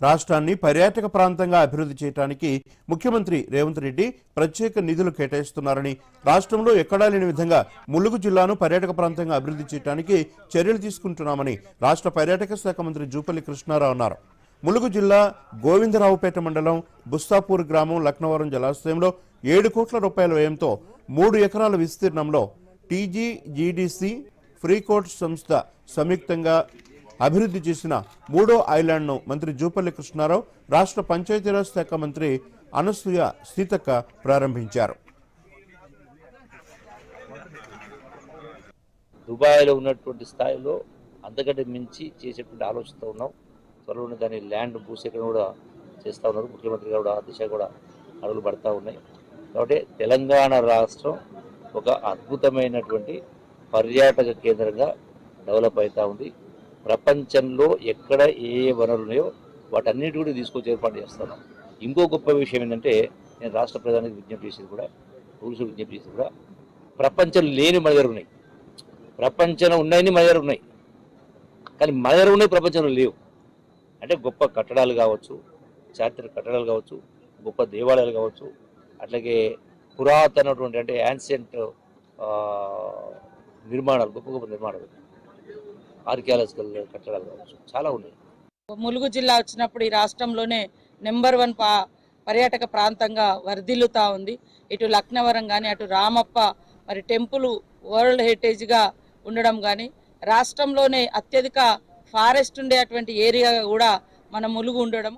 రాష్ట్రాన్ని పర్యాటక ప్రాంతంగా అభివృద్ధి చేయడానికి ముఖ్యమంత్రి రేవంత్ రెడ్డి ప్రత్యేక నిధులు కేటాయిస్తున్నారని రాష్ట్రంలో ఎక్కడా లేని విధంగా ములుగు జిల్లాను పర్యాటక ప్రాంతంగా అభివృద్ధి చేయడానికి చర్యలు తీసుకుంటున్నామని రాష్ట్ర పర్యాటక శాఖ మంత్రి జూపల్లి కృష్ణారావు అన్నారు. ములుగు జిల్లా గోవిందరావుపేట మండలం బుస్తాపూర్ గ్రామం లక్నవరం జలాశయంలో ఏడు కోట్ల రూపాయల వ్యయంతో మూడు ఎకరాల విస్తీర్ణంలో టీజీజీడీసీ ఫ్రీకోర్ట్ సంస్థ సంయుక్తంగా అభివృద్ధి చేసిన మూడో ఐలాండ్ను మంత్రి జూపల్లి కృష్ణారావు రాష్ట్ర పంచాయతీరాజ్ శాఖ మంత్రి అనసూయ సీతక్క ప్రారంభించారు. దుబాయ్లో ఉన్నటువంటి స్థాయిలో అంతకంటే మించి చేసేటువంటి ఆలోచనతో ఉన్నాం. త్వరలోనే దాని ల్యాండ్ భూసేకరణ కూడా చేస్తూ ఉన్నారు. ముఖ్యమంత్రి గారు కూడా ఆ దిశ కూడా అడుగులు పడతా ఉన్నాయి. కాబట్టి తెలంగాణ రాష్ట్రం ఒక అద్భుతమైనటువంటి పర్యాటక కేంద్రంగా డెవలప్ అవుతూ ఉంది. ప్రపంచంలో ఎక్కడ ఏ ఏ వనరులు ఉన్నాయో వాటన్నిటి కూడా తీసుకొచ్చి ఏర్పాటు చేస్తున్నాం ఇంకో గొప్ప విషయం ఏంటంటే నేను రాష్ట్ర ప్రధానికి విజ్ఞప్తి చేసేది కూడా రూల్స్ విజ్ఞప్తి చేసేది కూడా ప్రపంచం లేని మన దగ్గర ఉన్నాయి. ప్రపంచంలో ఉన్నాయని మన దగ్గర ఉన్నాయి. కానీ మన దగ్గర ఉన్నాయి ప్రపంచంలో లేవు. అంటే గొప్ప కట్టడాలు కావచ్చు చారిత్రక కట్టడాలు కావచ్చు గొప్ప దేవాలయాలు కావచ్చు అట్లాగే పురాతనటువంటి అంటే యాన్సియంట్ నిర్మాణాలు గొప్ప గొప్ప నిర్మాణాలు. ఆర్కియాలజికల్ కట్టడాలు కావచ్చు. చాలా ఉన్నాయి. ములుగు జిల్లా వచ్చినప్పుడు ఈ రాష్ట్రంలోనే నెంబర్ వన్ పా పర్యాటక ప్రాంతంగా వర్ధిల్లుతా ఉంది. ఇటు లక్నవరం కానీ అటు రామప్ప మరి టెంపుల్ వరల్డ్ హెరిటేజ్గా ఉండడం కానీ రాష్ట్రంలోనే అత్యధిక ఫారెస్ట్ ఉండేటువంటి ఏరియా కూడా మన ములుగు ఉండడం.